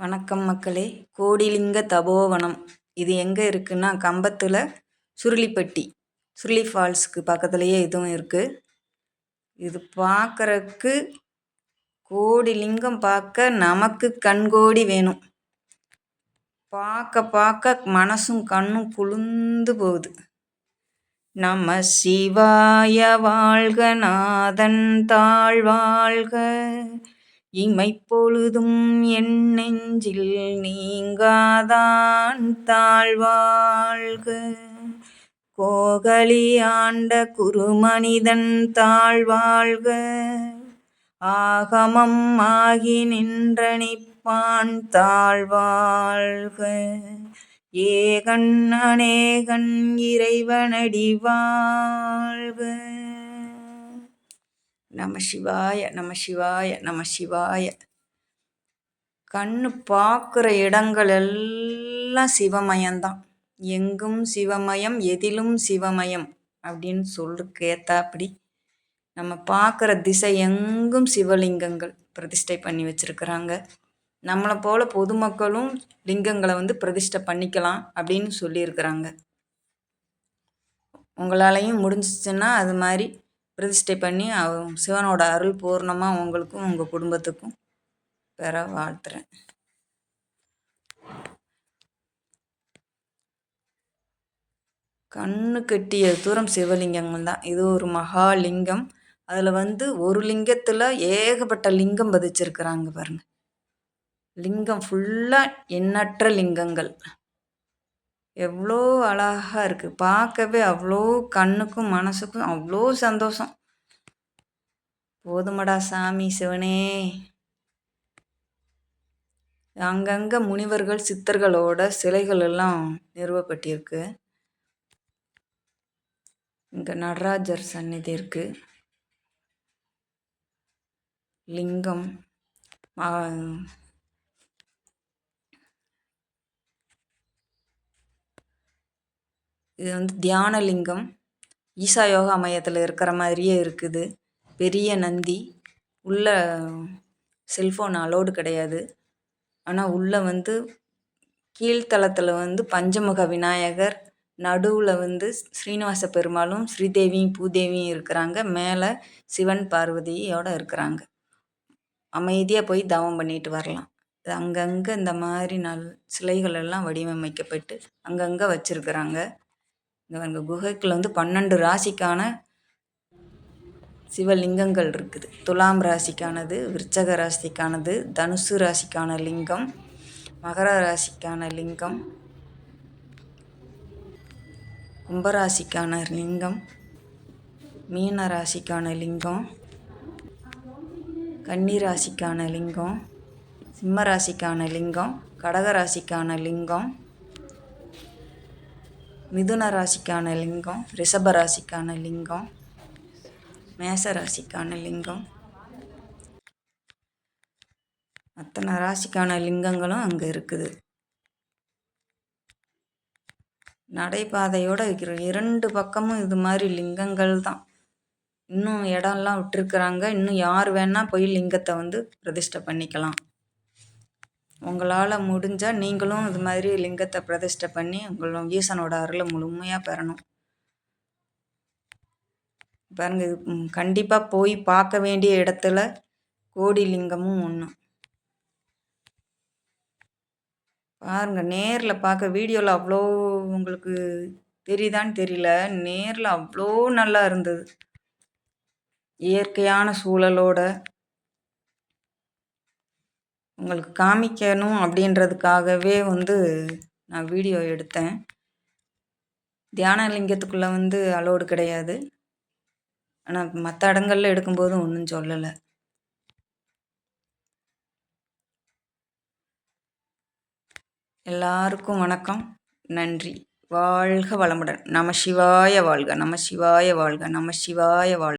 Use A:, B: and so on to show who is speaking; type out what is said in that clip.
A: வணக்கம் மக்களே கோடிலிங்க தபோவனம் இது எங்கே இருக்குன்னா கம்பத்தில் சுருளிப்பட்டி சுருளி ஃபால்ஸுக்கு பக்கத்துலேயே இதுவும் இருக்குது இது பார்க்குறக்கு கோடிலிங்கம் பார்க்க நமக்கு கண்கோடி வேணும் பார்க்க பார்க்க மனசும் கண்ணும் குளிர்ந்து போகுது நம சிவாய வாழ்க நாதன் தாழ் வாழ்க இமைப்பொழுதும் என் நெஞ்சில் நீங்காதான் தாழ்வாழ்க கோகலி ஆண்ட குருமனிதன் தாழ்வாழ்க ஆகமம் ஆகி நின்ற நிப்பான் தாழ்வாழ்க ஏகன் அநேகன் இறைவனடி நம சிவாய நம சிவாய நம சிவாய கண்ணு பார்க்குற இடங்கள் எல்லாம் சிவமயம்தான் எங்கும் சிவமயம் எதிலும் சிவமயம் அப்படின்னு சொல்லுக்கேத்தா ஏத்தாப்படி நம்ம பார்க்குற திசை எங்கும் சிவலிங்கங்கள் பிரதிஷ்டை பண்ணி வச்சுருக்குறாங்க நம்மளை போல் பொதுமக்களும் லிங்கங்களை வந்து பிரதிஷ்டை பண்ணிக்கலாம் அப்படின்னு சொல்லியிருக்கிறாங்க உங்களாலையும் முடிஞ்சிச்சுன்னா அது மாதிரி பிரதிஷ்டை பண்ணி சிவனோட அருள் பூர்ணமாக உங்களுக்கும் உங்கள் குடும்பத்துக்கும் பெற வாழ்த்துறேன் கண்ணு கட்டிய தூரம் சிவலிங்கங்கள் தான் இது ஒரு மகாலிங்கம் அதில் வந்து ஒரு லிங்கத்தில் ஏகப்பட்ட லிங்கம் பதிச்சிருக்கிறாங்க பாருங்கள் லிங்கம் ஃபுல்லாக எண்ணற்ற லிங்கங்கள் எவ்வளோ அழகாக இருக்குது பார்க்கவே அவ்வளோ கண்ணுக்கும் மனசுக்கும் அவ்வளோ சந்தோஷம் போதுமடா சாமி சிவனே அங்கங்கே முனிவர்கள் சித்தர்களோட சிலைகள் எல்லாம் நிறுவப்பட்டிருக்கு இங்கே நடராஜர் சந்நிதி இருக்குது லிங்கம் இது வந்து தியானலிங்கம் ஈசா யோகா மையத்தில் இருக்கிற மாதிரியே இருக்குது பெரிய நந்தி உள்ள செல்ஃபோன் அலோடு கிடையாது ஆனால் உள்ளே வந்து கீழ்த்தளத்தில் வந்து பஞ்சமுக விநாயகர் நடுவில் வந்து ஸ்ரீனிவாச பெருமாளும் ஸ்ரீதேவியும் பூதேவியும் இருக்கிறாங்க மேலே சிவன் பார்வதியோடு இருக்கிறாங்க அமைதியாக போய் தவம் பண்ணிட்டு வரலாம் அங்கங்கே இந்த மாதிரி நல் சிலைகள் எல்லாம் வடிவமைக்கப்பட்டு அங்கங்கே வச்சுருக்குறாங்க இங்கே குகைக்குள்ள வந்து பன்னெண்டு ராசிக்கான சிவலிங்கங்கள் இருக்குது துலாம் ராசிக்கானது விருச்சக ராசிக்கானது தனுசு ராசிக்கான லிங்கம் மகர ராசிக்கான லிங்கம் கும்பராசிக்கான லிங்கம் மீன ராசிக்கான லிங்கம் கன்னி ராசிக்கான லிங்கம் சிம்ம ராசிக்கான லிங்கம் கடக ராசிக்கான லிங்கம் மிதுன ராசிக்கான லிங்கம் ரிஷப ராசிக்கான லிங்கம் மேச ராசிக்கான லிங்கம் அத்தனை ராசிக்கான லிங்கங்களும் அங்கே இருக்குது நடைபாதையோட இருக்கிற இரண்டு பக்கமும் இது மாதிரி லிங்கங்கள் தான் இன்னும் இடம்லாம் விட்டுருக்குறாங்க இன்னும் யார் வேணால் போய் லிங்கத்தை வந்து பிரதிஷ்டை பண்ணிக்கலாம் உங்களால் முடிஞ்சால் நீங்களும் இது மாதிரி லிங்கத்தை பிரதிஷ்டை பண்ணி உங்களோட ஈசனோட அருளை முழுமையாக பெறணும் பாருங்க இது கண்டிப்பாக போய் பார்க்க வேண்டிய இடத்துல கோடி லிங்கமும் ஒன்று பாருங்க நேரில் பார்க்க வீடியோவில் அவ்வளோ உங்களுக்கு தெரியுதான்னு தெரியல நேரில் அவ்வளோ நல்லா இருந்தது இயற்கையான சூழலோட உங்களுக்கு காமிக்கணும் அப்படின்றதுக்காகவே வந்து நான் வீடியோ எடுத்தேன் தியானலிங்கத்துக்குள்ளே வந்து அலோடு கிடையாது ஆனால் மற்ற இடங்களில் எடுக்கும்போது ஒன்றும் சொல்லலை எல்லாருக்கும் வணக்கம் நன்றி வாழ்க வளமுடன் நம சிவாய வாழ்க நம சிவாய வாழ்க நம சிவாய வாழ்க